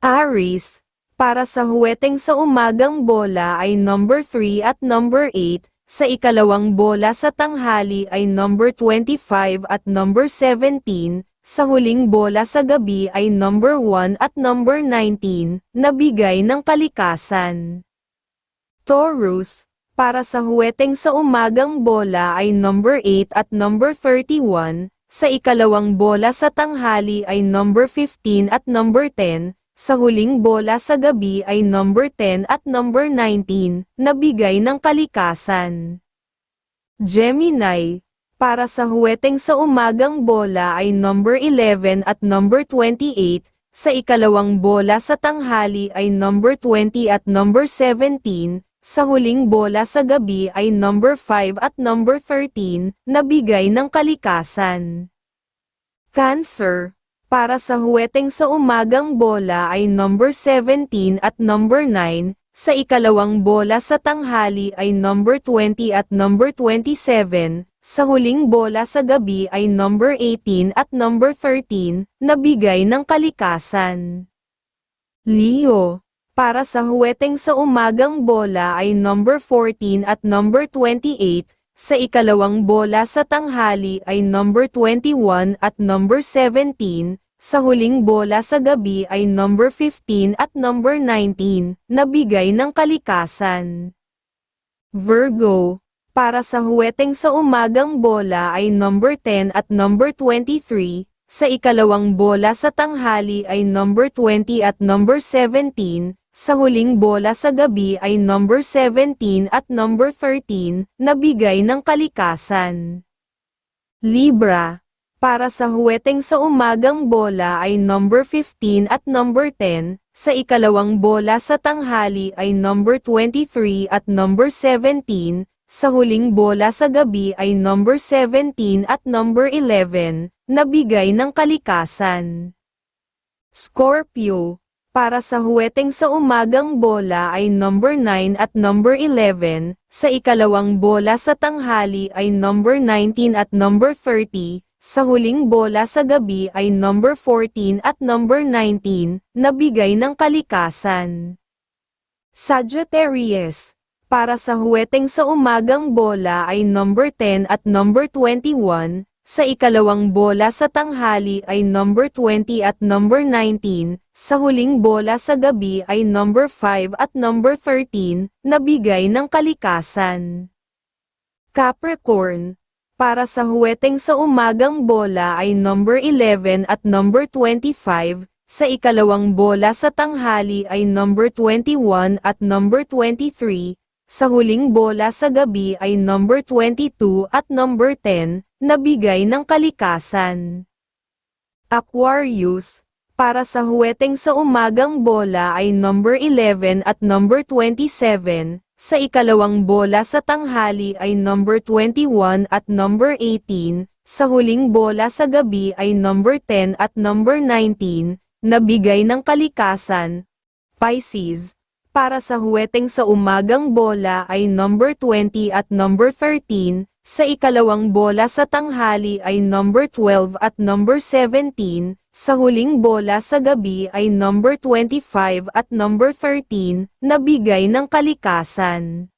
Aris, para sa huweteng sa umagang bola ay number 3 at number 8, sa ikalawang bola sa tanghali ay number 25 at number 17, sa huling bola sa gabi ay number 1 at number 19, na bigay ng kalikasan. Taurus, para sa huweteng sa umagang bola ay number 8 at number 31, sa ikalawang bola sa tanghali ay number 15 at number 10, sa huling bola sa gabi ay number 10 at number 19, na bigay ng kalikasan. Gemini, para sa huweteng sa umagang bola ay number 11 at number 28, sa ikalawang bola sa tanghali ay number 20 at number 17, sa huling bola sa gabi ay number 5 at number 13, na bigay ng kalikasan. Cancer, para sa huweteng sa umagang bola ay number 17 at number 9, sa ikalawang bola sa tanghali ay number 20 at number 27, sa huling bola sa gabi ay number 18 at number 13, na bigay ng kalikasan. Leo, para sa huweteng sa umagang bola ay number 14 at number 28, sa ikalawang bola sa tanghali ay number 21 at number 17, sa huling bola sa gabi ay number 15 at number 19, na bigay ng kalikasan. Virgo, para sa huweteng sa umagang bola ay number 10 at number 23, sa ikalawang bola sa tanghali ay number 20 at number 17, sa huling bola sa gabi ay number 17 at number 13, na bigay ng kalikasan. Libra, para sa huweteng sa umagang bola ay number 15 at number 10, sa ikalawang bola sa tanghali ay number 23 at number 17, sa huling bola sa gabi ay number 17 at number 11, na bigay ng kalikasan. Scorpio, para sa huweteng sa umagang bola ay number 9 at number 11, sa ikalawang bola sa tanghali ay number 19 at number 30, sa huling bola sa gabi ay number 14 at number 19, na bigay ng kalikasan. Sagittarius, para sa huweteng sa umagang bola ay number 10 at number 21, sa ikalawang bola sa tanghali ay number 20 at number 19, sa huling bola sa gabi ay number 5 at number 13, na bigay ng kalikasan. Capricorn, para sa huweteng sa umagang bola ay number 11 at number 25, sa ikalawang bola sa tanghali ay number 21 at number 23, sa huling bola sa gabi ay number 22 at number 10, na bigay ng kalikasan. Aquarius, para sa huweteng sa umagang bola ay number 11 at number 27, sa ikalawang bola sa tanghali ay number 21 at number 18, sa huling bola sa gabi ay number 10 at number 19, na bigay ng kalikasan. Pisces, para sa huweteng sa umagang bola ay number 20 at number 13, sa ikalawang bola sa tanghali ay number 12 at number 17, sa huling bola sa gabi ay number 25 at number 13, na bigay ng kalikasan.